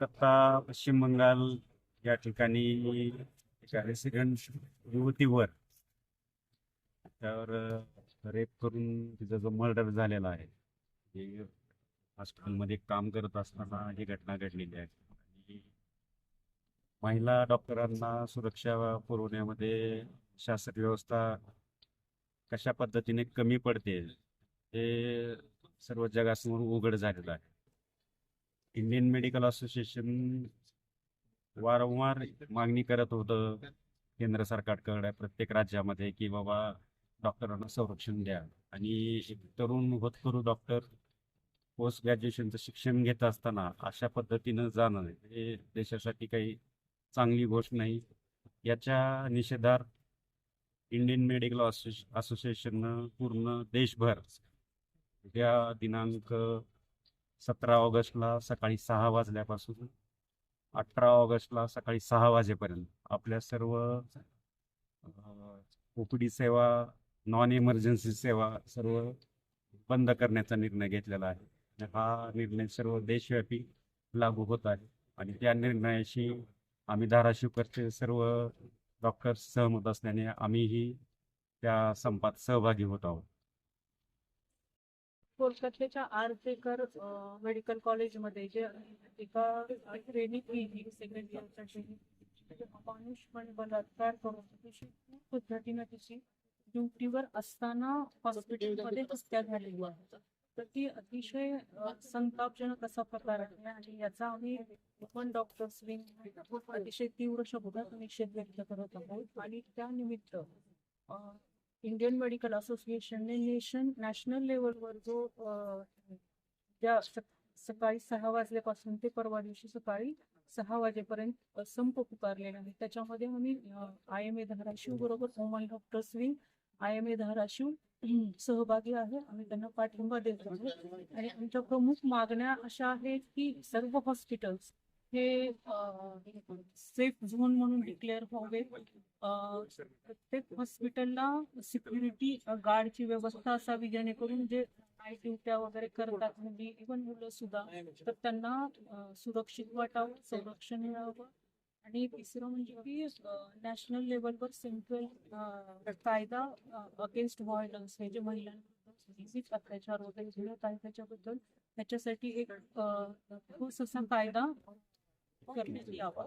कलकत्ता पश्चिम बंगाल या ठिकाणी एका रेसिडेंट युवतीवर. त्यावर रेप करून तिचा जो मर्डर झालेला आहे हॉस्पिटलमध्ये काम करत असताना ही घटना घडलेली आहे. महिला डॉक्टरांना सुरक्षा पुरवण्यामध्ये शासकीय व्यवस्था कशा पद्धतीने कमी पडते हे सर्व जगासमोर उघड झालेलं आहे. इंडियन मेडिकल असोसिएशन वारंवार मागणी करत होतं केंद्र सरकारकडे प्रत्येक राज्यामध्ये की बाबा डॉक्टरांना संरक्षण द्या. आणि एक तरुण होतकरू डॉक्टर पोस्ट ग्रॅज्युएशनचं शिक्षण घेत असताना अशा पद्धतीनं जाणं हे देशासाठी काही चांगली गोष्ट नाही. याच्या निषेधार्थ इंडियन मेडिकल असोसिएशननं पूर्ण देशभर उद्या दिनांक सतरा ऑगस्टला सकाळी सहा वाजल्यापासून अठरा ऑगस्टला सकाळी सहा वाजेपर्यंत आपल्या सर्व ओपीडी सेवा नॉन इमर्जन्सी सेवा सर्व बंद करण्याचा निर्णय घेतलेला आहे. हा निर्णय सर्व देशव्यापी लागू होत आहे आणि त्या निर्णयाशी आम्ही धाराशिवकरचे सर्व डॉक्टर्स सहमत असल्याने आम्हीही त्या संपात सहभागी होत आहोत. कोलकात्याच्या आरतेकर मेडिकल कॉलेजमध्ये जे एका ट्रेनिंग केली सेकंड इयरच्या ट्रेनिंग बलात्कार करून तिची खूप पद्धतीनं तिची ड्युटीवर असताना हॉस्पिटलमध्ये हत्या झाली. तर ती अतिशय संतापजनक असा प्रकार आहे आणि याचा आम्ही पण डॉक्टर्स विंग अतिशय तीव्र शब्दात निषेध व्यक्त करत आहोत. आणि त्यानिमित्त इंडियन मेडिकल असोसिएशनने नेशन नॅशनल लेवलवर जो ज्या सकाळी सहा वाजल्यापासून ते परवा दिवशी सकाळी सहा वाजेपर्यंत संप पुकारलेला आहे. त्याच्यामध्ये आम्ही आय एम ए धाराशिव बरोबर woman doctors wing I M A Dharashiv सहभागी आहे. आम्ही त्यांना पाठिंबा देत आहोत. आणि आमच्या प्रमुख मागण्या अशा आहेत की सर्व हॉस्पिटल्स हे सेफ झोन म्हणून डिक्लेअर व्हावे प्रत्येक हॉस्पिटलला सिक्युरिटी गार्डची व्यवस्था असावी जेणेकरून जे नाईट ड्युट्या वगैरे करतात मुली इव्हन मुलं सुद्धा तर त्यांना सुरक्षित वाटावं संरक्षण मिळावं. आणि तिसरं म्हणजे की नॅशनल लेवलवर सेंट्रल कायदा अगेन्स्ट व्हायलन्स हे जे महिलांविरुद्ध अत्याचार वगैरे घडत आहे त्याच्याबद्दल त्याच्यासाठी एक ठोस असा कायदा करण्यात यावा.